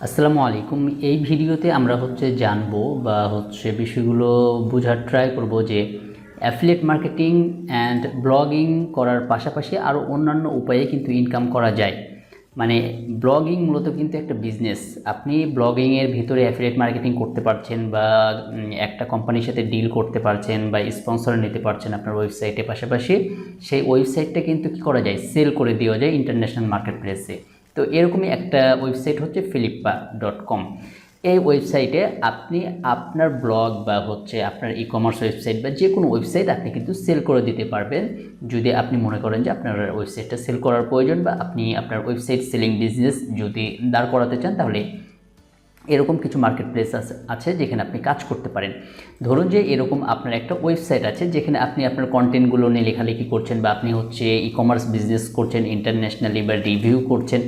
আসসালামু আলাইকুম। এই ভিডিওতে আমরা হচ্ছে জানব বা হচ্ছে বিষয়গুলো বোঝার ট্রাই করব যে অ্যাফিলিয়েট মার্কেটিং অ্যান্ড ব্লগিং করার পাশাপাশি আরও অন্যান্য উপায়ে কিন্তু ইনকাম করা যায়। মানে ব্লগিং মূলত কিন্তু একটা বিজনেস আপনি ব্লগিংয়ের ভিতরে অ্যাফিলিয়েট মার্কেটিং করতে পারছেন বা একটা কোম্পানির সাথে ডিল করতে পারছেন বা স্পন্সর নিতে পারছেন আপনার ওয়েবসাইটে পাশাপাশি, সেই ওয়েবসাইটটা কিন্তু কী করা যায়? সেল করে দেওয়া যায় ইন্টারন্যাশনাল মার্কেট প্লেসে তো এরকমই একটা ওয়েবসাইট হচ্ছে ফিলিপ্পা ডট কম এই ওয়েবসাইটে আপনি আপনার ব্লগ বা হচ্ছে আপনার ই কমার্স ওয়েবসাইট বা যে কোনো ওয়েবসাইট আপনি কিন্তু সেল করে দিতে পারবেন। যদি আপনি মনে করেন যে আপনার ওয়েবসাইটটা সেল করার প্রয়োজন বা আপনি আপনার ওয়েবসাইট সেলিং বিজনেস যদি দাঁড় করাতে চান, তাহলে এরকম কিছু মার্কেট প্লেস আছে যেখানে আপনি কাজ করতে পারেন। ধরুন যে এরকম আপনার একটা ওয়েবসাইট আছে যেখানে আপনি আপনার কন্টেন্টগুলো নিয়ে লেখালেখি করছেন বা আপনি হচ্ছে ই কমার্স বিজনেস করছেন ইন্টারন্যাশনালি বা রিভিউ করছেন।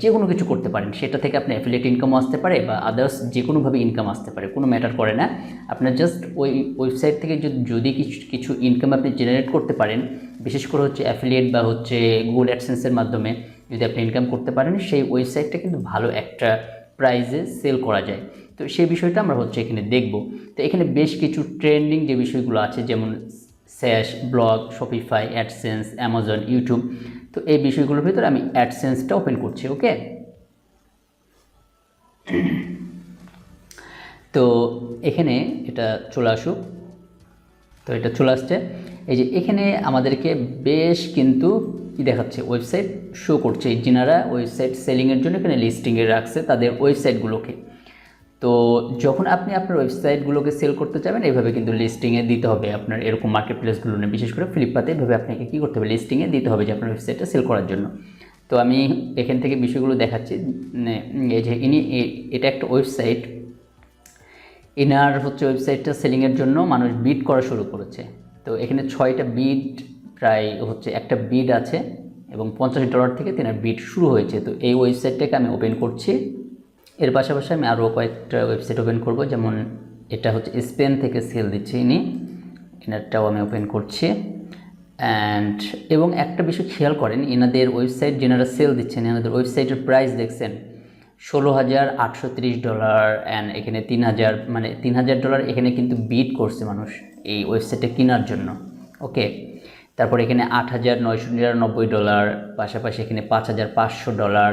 যে কোনো কিছু করতে পারেন। সেটা থেকে আপনি অ্যাফিলিয়েট ইনকামও আসতে পারে বা আদার্স যে কোনোভাবে ইনকাম আসতে পারে, কোনো ম্যাটার করে না। আপনার জাস্ট ওই ওয়েবসাইট থেকে যদি- যদি কিছু কিছু ইনকাম আপনি জেনারেট করতে পারেন, বিশেষ করে হচ্ছে অ্যাফিলিয়েট বা হচ্ছে গুগল অ্যাডসেন্সের মাধ্যমে যদি আপনি ইনকাম করতে পারেন, সেই ওয়েবসাইটটা কিন্তু ভালো একটা প্রাইজে সেল করা যায়। তো সেই বিষয়টা আমরা হচ্ছে এখানে দেখব। তো এখানে বেশ কিছু ট্রেন্ডিং যে বিষয়গুলো আছে, যেমন SaaS blog Shopify AdSense Amazon YouTube তো এই বিষয়গুলোর ভিতরে আমি অ্যাডসেন্সটা ওপেন করছি ওকে তো এখানে এটা চলে আসুক। তো এটা চলে আসছে। এই যে এখানে আমাদেরকে বেশ কিন্তু কি দেখাচ্ছে ওয়েবসাইট শো করছে। যিনারা ওয়েবসাইট সেলিংয়ের জন্য এখানে লিস্টিংয়ে রাখছে, তাদের ওয়েবসাইটগুলোকে তো যখন আপনি আপনার ওয়েবসাইটগুলোকে সেল করতে চাবেন এইভাবে কিন্তু লিস্টিংয়ে দিতে হবে আপনার এরকম মার্কেট প্লেসগুলো নিয়ে বিশেষ করে ফ্লিপকার্টে এইভাবে আপনাকে কী করতে হবে? লিস্টিংয়ে দিতে হবে যে আপনার ওয়েবসাইটটা সেল করার জন্য। তো আমি এখান থেকে বিষয়গুলো দেখাচ্ছি। মানে, এই যে ইনি এটা একটা ওয়েবসাইট এনার হচ্ছে ওয়েবসাইটটা সেলিংয়ের জন্য মানুষ বিড করা শুরু করেছে। তো এখানে ছয়টা বিড প্রায় হচ্ছে একটা বিড আছে এবং পঞ্চাশ ডলার থেকে তেনার বিড শুরু হয়েছে। তো এই ওয়েবসাইটটাকে আমি ওপেন করছি। এর পাশাপাশি আমি আরও কয়েকটা ওয়েবসাইট ওপেন করব। যেমন এটা হচ্ছে স্পেন থেকে সেল দিচ্ছে ইনি। এনারটাও আমি ওপেন করছি। অ্যান্ড এবং একটা বিষয় খেয়াল করেন এনাদের ওয়েবসাইট যেনারা সেল দিচ্ছেন এনাদের ওয়েবসাইটের প্রাইস দেখছেন ষোলো হাজার আটশো তিরিশ ডলার অ্যান্ড এখানে তিন হাজার মানে তিন হাজার ডলার এখানে কিন্তু বিট করছে মানুষ এই ওয়েবসাইটে কেনার জন্য। ওকে তারপর এখানে আট হাজার নয়শো নিরানব্বই ডলার পাশাপাশি এখানে পাঁচ হাজার পাঁচশো ডলার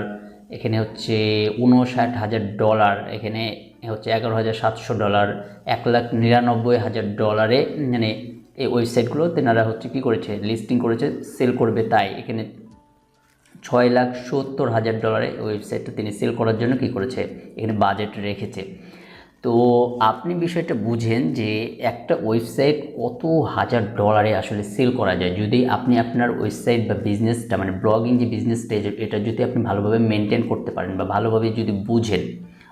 এখানে হচ্ছে উনষাট হাজার ডলার, এখানে হচ্ছে এগারো হাজার সাতশো ডলার, এক লাখ নিরানব্বই হাজার ডলারে মানে এই ওয়েবসাইটগুলো তেনারা হচ্ছে কি করেছে, লিস্টিং করেছে, সেল করবে তাই। এখানে ছয় লাখ সত্তর হাজার ডলারে ওয়েবসাইটটা তিনি সেল করার জন্য কি করেছে, এখানে বাজেট রেখেছে। তো আপনি বিষয়টা বুঝেন যে একটা ওয়েবসাইট কত হাজার ডলারে আসলে সেল করা যায়। যদি আপনি আপনার ওয়েবসাইট বা বিজনেসটা মানে ব্লগিং যে বিজনেসটা এটা যদি আপনি ভালোভাবে মেনটেন করতে পারেন বা ভালোভাবে যদি বুঝেন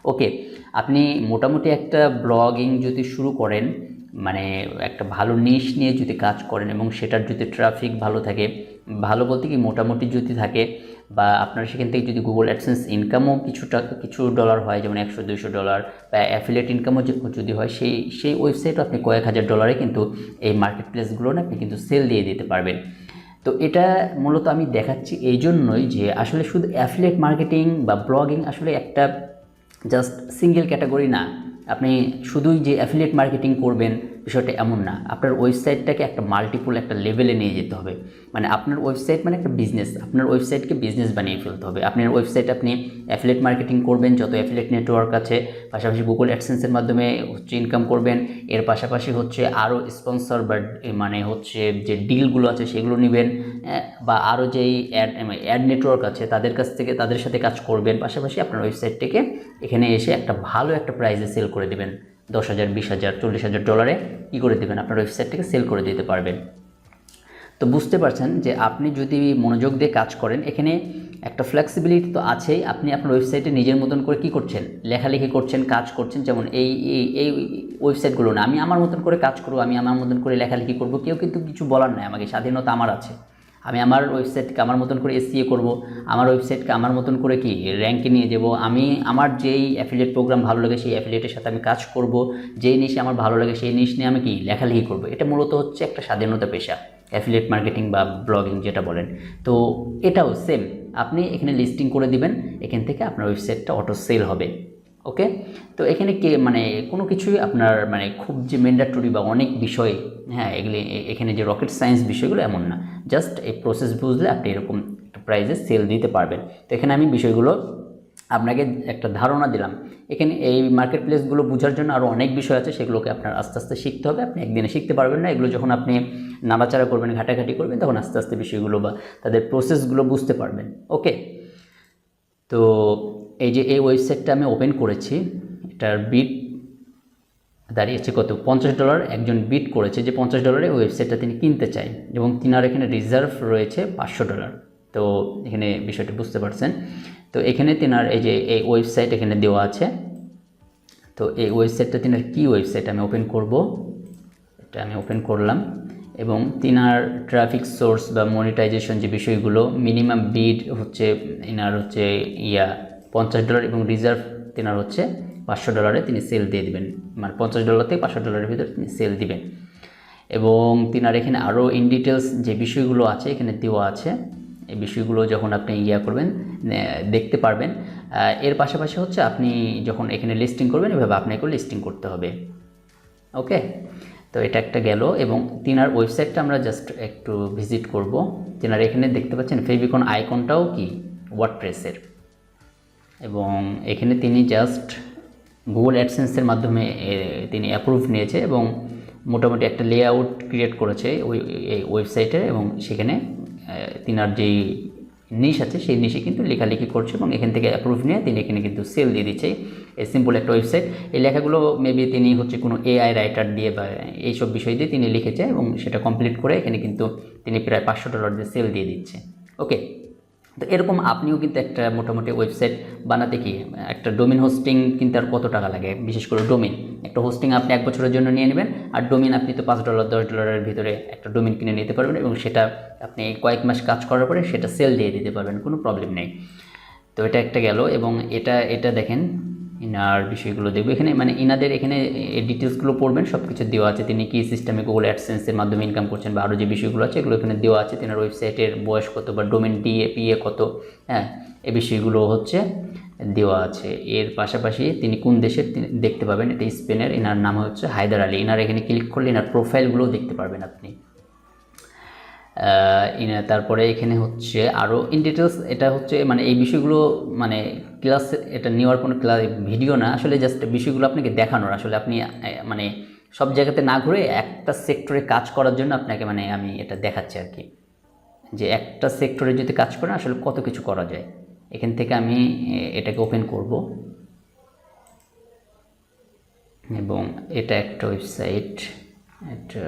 ওকে আপনি মোটামুটি একটা ব্লগিং যদি শুরু করেন মানে একটা ভালো নিশ নিয়ে যদি কাজ করেন এবং সেটার যদি ট্রাফিক ভালো থাকে ভালো বলতে কি মোটামুটি যদি থাকে বা আপনার সেখান থেকে যদি গুগল অ্যাডসেন্স ইনকামও কিছু টাকা কিছু ডলার হয়, যেমন একশো দুশো ডলার বা অ্যাফিলেট ইনকামও যদি হয়, সেই সেই ওয়েবসাইটও আপনি কয়েক হাজার ডলারে কিন্তু এই মার্কেট প্লেসগুলো না আপনি কিন্তু সেল দিয়ে দিতে পারবেন। তো এটা মূলত আমি দেখাচ্ছি এই জন্যই যে আসলে শুধু অ্যাফিলেট মার্কেটিং বা ব্লগিং আসলে একটা জাস্ট সিঙ্গেল ক্যাটাগরি না। আপনি শুধুই যে অ্যাফিলিয়েট মার্কেটিং করবেন বিষয়টা এমন না। আপনার ওয়েবসাইটটাকে একটা মাল্টিপুল একটা লেভেলে নিয়ে যেতে হবে। মানে আপনার ওয়েবসাইট মানে একটা বিজনেস আপনার ওয়েবসাইটকে বিজনেস বানিয়ে ফেলতে হবে। আপনার ওয়েবসাইট আপনি অ্যাফিলিয়েট মার্কেটিং করবেন, যত অ্যাফিলিয়েট নেটওয়ার্ক আছে, পাশাপাশি গুগল অ্যাডসেন্সের মাধ্যমে হচ্ছে ইনকাম করবেন। এর পাশাপাশি হচ্ছে আরও স্পন্সর বা মানে হচ্ছে যে ডিলগুলো আছে, সেগুলো নেবেন। বা আরও যেই অ্যাড অ্যাড নেটওয়ার্ক আছে, তাদের কাছ থেকে, তাদের সাথে কাজ করবেন। পাশাপাশি আপনার ওয়েবসাইটটিকে এখানে এসে একটা ভালো একটা প্রাইজে সেল করে দেবেন। দশ হাজার, বিশ হাজার, চল্লিশ হাজার ডলারে কী করে দেবেন? আপনার ওয়েবসাইটটাকে সেল করে দিতে পারবেন। তো বুঝতে পারছেন যে আপনি যদি মনোযোগ দিয়ে কাজ করেন, এখানে একটা ফ্লেক্সিবিলিটি তো আছেই। আপনি আপনার ওয়েবসাইটে নিজের মতন করে কি করছেন? লেখালেখি করছেন, কাজ করছেন, যেমন এই এই এই ওয়েবসাইটগুলো না। আমি আমার মতন করে কাজ করব, আমি আমার মতন করে লেখালেখি করব, কেউ কিন্তু কিছু বলার নাই আমাকে, স্বাধীনতা আমার আছে। আমি আমার ওয়েবসাইটকে আমার মতন করে এসিএ করব, আমার ওয়েবসাইটকে আমার মতন করে কি র্যাঙ্কে নিয়ে যাব, আমি আমার যেই অ্যাফিলিয়েট প্রোগ্রাম ভালো লাগে সেই অ্যাফিলিয়েটের সাথে আমি কাজ করব, যেই নিশে আমার ভালো লাগে সেই নিশ নিয়ে আমি কি লেখালেখি করব, এটা মূলত হচ্ছে একটা স্বাধীনতা পেশা অ্যাফিলিয়েট মার্কেটিং বা ব্লগিং যেটা বলেন। তো এটাও সেম আপনি এখানে লিস্টিং করে দিবেন, এখান থেকে আপনার ওয়েবসাইটটা অটো সেল হবে। ওকে? তো এখানে কে মানে কোনো কিছুই আপনার মানে খুব যে ম্যান্ডাটরি বা অনেক বিষয় হ্যাঁ এগুলি এখানে যে রকেট সায়েন্স বিষয়গুলো এমন না। জাস্ট এই প্রসেস বুঝলে আপনি এরকম একটা প্রাইজে সেল দিতে পারবেন। তো এখানে আমি বিষয়গুলো আপনাকে একটা ধারণা দিলাম। এখানে এই মার্কেট প্লেসগুলো বোঝার জন্য আরও অনেক বিষয় আছে, সেগুলোকে আপনার আস্তে আস্তে শিখতে হবে। আপনি একদিনে শিখতে পারবেন না। এগুলো যখন আপনি নাড়াচাড়া করবেন, ঘাটাঘাটি করবেন, তখন আস্তে আস্তে বিষয়গুলো বা তাদের প্রসেসগুলো বুঝতে পারবেন। ওকে? তো এই যে এই ওয়েবসাইটটা আমি ওপেন করেছি, এটার বিট দাঁড়িয়েছে কত? পঞ্চাশ ডলার একজন বিট করেছে যে পঞ্চাশ ডলারে ওয়েবসাইটটা তিনি কিনতে চাই এবং তিনার এখানে রিজার্ভ রয়েছে পাঁচশো ডলার তো এখানে বিষয়টি বুঝতে পারছেন। তো এখানে তিনার এই যে এই ওয়েবসাইট এখানে দেওয়া আছে। তো এই ওয়েবসাইটটা তিনার কি ওয়েবসাইট আমি ওপেন করব? এটা আমি ওপেন করলাম। এবং তিনার ট্রাফিক সোর্স বা মনিটাইজেশন যে বিষয়গুলো মিনিমাম বিড হচ্ছে ইনার হচ্ছে ইয়া পঞ্চাশ ডলার এবং রিজার্ভ তিনার হচ্ছে পাঁচশো ডলারে তিনি সেল দিয়ে দিবেন। মানে পঞ্চাশ ডলার থেকে পাঁচশো ডলারের ভিতরে তিনি সেল দিবেন। এবং তিনার এখানে আরও ইন ডিটেলস যে বিষয়গুলো আছে এখানে দেওয়া আছে। এই বিষয়গুলো যখন আপনি ইয়া করবেন দেখতে পারবেন এর পাশাপাশি হচ্ছে আপনি যখন এখানে লিস্টিং করবেন, এভাবে আপনাকেও লিস্টিং করতে হবে। ওকে তো এটা একটা গেল এবং তিনার ওয়েবসাইটটা আমরা জাস্ট একটু ভিজিট করব। তিনার এখানে দেখতে পাচ্ছেন ফেভিকন আইকনটাও কি? ওয়ার্ডপ্রেসের এবং এখানে তিনি জাস্ট গুগল অ্যাডসেন্সের মাধ্যমে তিনি অ্যাপ্রুভ নিয়েছে এবং মোটামুটি একটা লেআউট ক্রিয়েট করেছে ওই, এই ওয়েবসাইটের এবং সেখানে তিনার যেই নিশ আছে সেই নিশে কিন্তু লেখালেখি করছে এবং এখান থেকে অ্যাপ্রুভ নিয়ে তিনি এখানে কিন্তু সেল দিয়ে দিচ্ছে। এই সিম্পল একটা ওয়েবসাইট এই লেখাগুলো মেবি তিনি হচ্ছে কোনো এআই রাইটার দিয়ে বা এইসব বিষয় দিয়ে তিনি লিখেছে এবং সেটা কমপ্লিট করে এখানে কিন্তু তিনি প্রায় পাঁচশো ডলার দিয়ে সেল দিয়ে দিচ্ছে। ওকে তো এরকম আপনিও কিন্তু একটা মোটামুটি ওয়েবসাইট বানাতে কি একটা ডোমিন হোস্টিং কিনতে আর কত টাকা লাগে? বিশেষ করে ডোমিন একটা হোস্টিং আপনি এক বছরের জন্য নিয়ে নেবেন, আর ডোমিন আপনি তো পাঁচ ডলার দশ ডলারের ভিতরে একটা ডোমিন কিনে নিতে পারবেন এবং সেটা আপনি কয়েক মাস কাজ করার পরে সেটা সেল দিয়ে দিতে পারবেন, কোনো প্রবলেম নেই। তো এটা একটা গেল এবং এটা এটা দেখেন ইনার বিষয়গুলো দেখব। এখানে মানে ইনাদের এখানে ডিটেলসগুলো পড়বেন সব কিছু দেওয়া আছে। তিনি কী সিস্টেমে গুগল অ্যাডসেন্সের মাধ্যমে ইনকাম করছেন বা আরও যে বিষয়গুলো আছে, এগুলো এখানে দেওয়া আছে। তিনার ওয়েবসাইটের বয়স কত বা ডোমেন ডি ডিএ পিএ কত হ্যাঁ এ বিষয়গুলো হচ্ছে দেওয়া আছে। এর পাশাপাশি তিনি কোন দেশের দেখতে পাবেন? এটা স্পেনের। এনার নাম হচ্ছে হায়দার আলী। এনার এখানে ক্লিক করলে এনার প্রোফাইলগুলোও দেখতে পারবেন আপনি। তারপরে এখানে হচ্ছে আরও ইন ডিটেলস এটা হচ্ছে মানে এই বিষয়গুলো মানে ক্লাস, এটা নেওয়ার কোনো ক্লাস ভিডিও না, আসলে জাস্ট বিষয়গুলো আপনাকে দেখানোর। আসলে আপনি মানে সব জায়গাতে না ঘুরে একটা সেক্টরে কাজ করার জন্য আপনাকে মানে আমি এটা দেখাচ্ছি আর কি। যে একটা সেক্টরে যদি কাজ করেন, আসলে কত কিছু করা যায়। এখান থেকে আমি এটাকে ওপেন করব। এবং এটা একটা ওয়েবসাইট এটা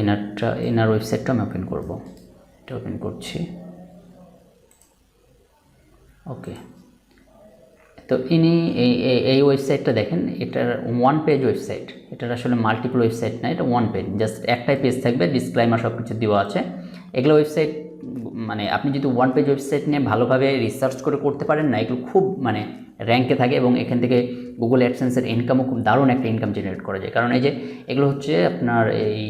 এনারটা, এনার ওয়েবসাইটটা আমি ওপেন করব। এটা ওপেন করছি। ওকে। তো ইনি এই ওয়েবসাইটটা দেখেন, এটার ওয়ান পেজ ওয়েবসাইট। এটার আসলে মাল্টিপল ওয়েবসাইট না, এটা ওয়ান পেজ জাস্ট একটাই পেজ থাকবে ডিসক্লাইমার সব কিছু দেওয়া আছে। এগুলো ওয়েবসাইট মানে আপনি যদি ওয়ান পেজ ওয়েবসাইট নিয়ে ভালোভাবে রিসার্চ করে করতে পারেন না, এগুলো খুব মানে র্যাঙ্কে থাকে এবং এখান থেকে গুগল অ্যাডসেন্সের ইনকামও খুব দারুণ একটা ইনকাম জেনারেট করা যায়। কারণ এই যে, এগুলো হচ্ছে আপনার এই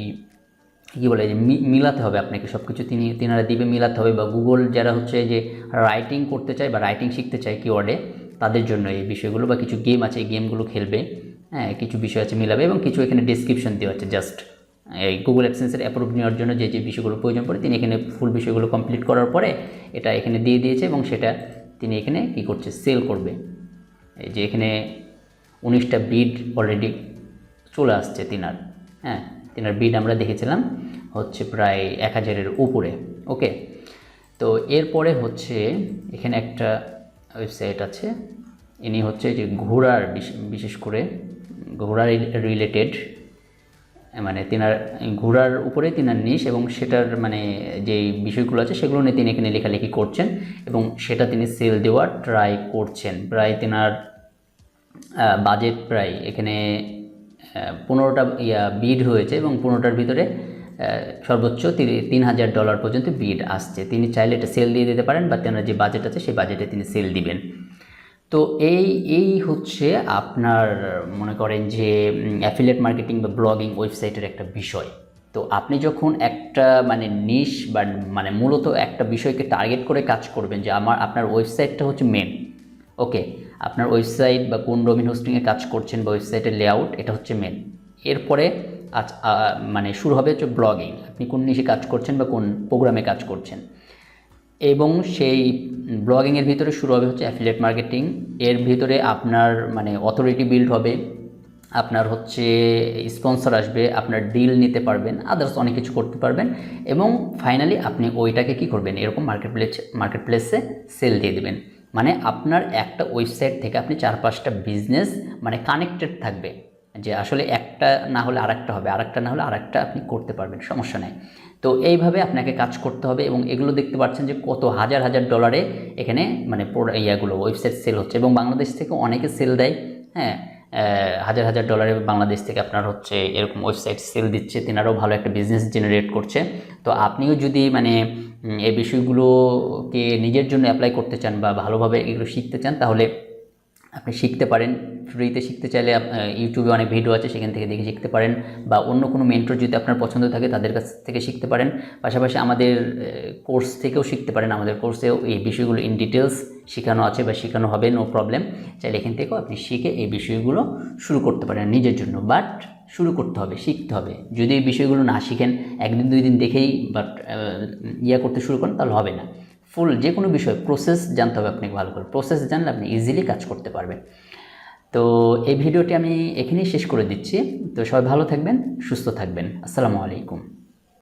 কী বলে যে মিলাতে হবে আপনাকে সব কিছু তিনি, তিনারা দিবে মিলাতে হবে বা গুগল যারা হচ্ছে যে রাইটিং করতে চায় বা রাইটিং শিখতে চায় কিওয়ার্ডে তাদের জন্য এই বিষয়গুলো বা কিছু গেম আছে, এই গেমগুলো খেলবে। হ্যাঁ কিছু বিষয় আছে মিলাবে এবং কিছু এখানে ডিসক্রিপশন দেওয়া আছে জাস্ট এই গুগল অ্যাডসেন্সের অ্যাপ্রুভ নেওয়ার জন্য যে যে বিষয়গুলো প্রয়োজন পড়ে, তিনি এখানে ফুল বিষয়গুলো কমপ্লিট করার পরে এটা এখানে দিয়ে দিয়েছে এবং সেটা তিনি এখানে কী করছে সেল করবে। এই যে এখানে উনিশটা বিড অলরেডি চলে আসছে তিনার। হ্যাঁ তিনার বিড আমরা দেখেছিলাম, হচ্ছে প্রায় এক হাজারের উপরে ওকে তো এরপরে হচ্ছে এখানে একটা ওয়েবসাইট আছে, ইনি হচ্ছে যে ঘোড়ার বিশ- বিশেষ করে ঘোড়ার রিলেটেড মানে তিনার, ঘোড়ার উপরে তিনার নিশ এবং সেটার মানে যে বিষয়গুলো আছে সেগুলো নিয়ে তিনি এখানে লেখালেখি করছেন এবং সেটা তিনি সেল দেওয়ার ট্রাই করছেন। প্রায় তেনার বাজেট প্রায় এখানে পনেরোটা ইয়া বিড হয়েছে এবং পনেরোটার ভিতরে সর্বোচ্চ তিন হাজার ডলার পর্যন্ত বিড আসছে। তিনি চাইলে এটা সেল দিয়ে দিতে পারেন বা তেনার যে বাজেট আছে, সেই বাজেটে তিনি সেল দিবেন। তো এই এই হচ্ছে আপনার মনে করেন যে অ্যাফিলিয়েট মার্কেটিং বা ব্লগিং ওয়েবসাইটের একটা বিষয়। তো আপনি যখন একটা মানে নিশ বা মানে মূলত একটা বিষয়কে টার্গেট করে কাজ করবেন যে আমার, আপনার ওয়েবসাইটটা হচ্ছে মেন ওকে আপনার ওয়েবসাইট বা কোন ডোমিন হোস্টিংয়ে কাজ করছেন বা ওয়েবসাইটের লেআউট, এটা হচ্ছে মেন এরপরে আজ মানে শুরু হবে হচ্ছে ব্লগিং আপনি কোন নিশে কাজ করছেন বা কোন প্রোগ্রামে কাজ করছেন। এবং সেই ব্লগিংয়ের ভিতরে শুরু হবে হচ্ছে অ্যাফিলেট মার্কেটিং এর ভিতরে আপনার মানে অথরিটি বিল্ড হবে, আপনার হচ্ছে স্পন্সর আসবে, আপনার ডিল নিতে পারবেন আদার্স অনেক কিছু করতে পারবেন, এবং ফাইনালি আপনি ওইটাকে কি করবেন, এরকম মার্কেট প্লেস মার্কেট প্লেসে সেল দিয়ে দেবেন। মানে আপনার একটা ওয়েবসাইট থেকে আপনি চার পাঁচটা বিজনেস মানে কানেক্টেড থাকবে। যে আসলে একটা না হলে আরেকটা হবে, আরেকটা না হলে আরেকটা আপনি করতে পারবেন, সমস্যা নেই। তো এইভাবে আপনাকে কাজ করতে হবে এবং এগুলো দেখতে পাচ্ছেন যে কত হাজার হাজার ডলারে এখানে মানে ইয়াগুলো ওয়েবসাইট সেল হচ্ছে এবং বাংলাদেশ থেকে অনেকে সেল দেয় হ্যাঁ? হাজার হাজার ডলারে বাংলাদেশ থেকে আপনার হচ্ছে এরকম ওয়েবসাইট সেল দিচ্ছে, তেনারাও ভালো একটা বিজনেস জেনারেট করছে। তো আপনিও যদি মানে এই বিষয়গুলোকে নিজের জন্য অ্যাপ্লাই করতে চান বা ভালোভাবে এগুলো শিখতে চান, তাহলে আপনি শিখতে পারেন। ফ্রিতে শিখতে চাইলে ইউটিউবে অনেক ভিডিও আছে, সেখান থেকে দেখে শিখতে পারেন বা অন্য কোনো মেন্টর যদি আপনার পছন্দ থাকে, তাদের কাছ থেকে শিখতে পারেন। পাশাপাশি আমাদের কোর্স থেকেও শিখতে পারেন। আমাদের কোর্সেও এই বিষয়গুলো ইন ডিটেলস শেখানো আছে বা শেখানো হবে নো প্রবলেম চাইলে এখান থেকেও আপনি শিখে এই বিষয়গুলো শুরু করতে পারেন নিজের জন্য। বাট শুরু করতে হবে, শিখতে হবে। যদি এই বিষয়গুলো না শিখেন, একদিন, দুই দিন দেখেই বাট ইয়া করতে শুরু করেন, তাহলে হবে না। ফুল যে কোনো বিষয় প্রসেস জানতে হবে আপনাকে ভালো করে। প্রসেস জানলে আপনি ইজিলি কাজ করতে পারবেন। তো এই ভিডিওটি আমি এখানেই শেষ করে দিচ্ছি। তো সবাই ভালো থাকবেন, সুস্থ থাকবেন। আসসালামু আলাইকুম।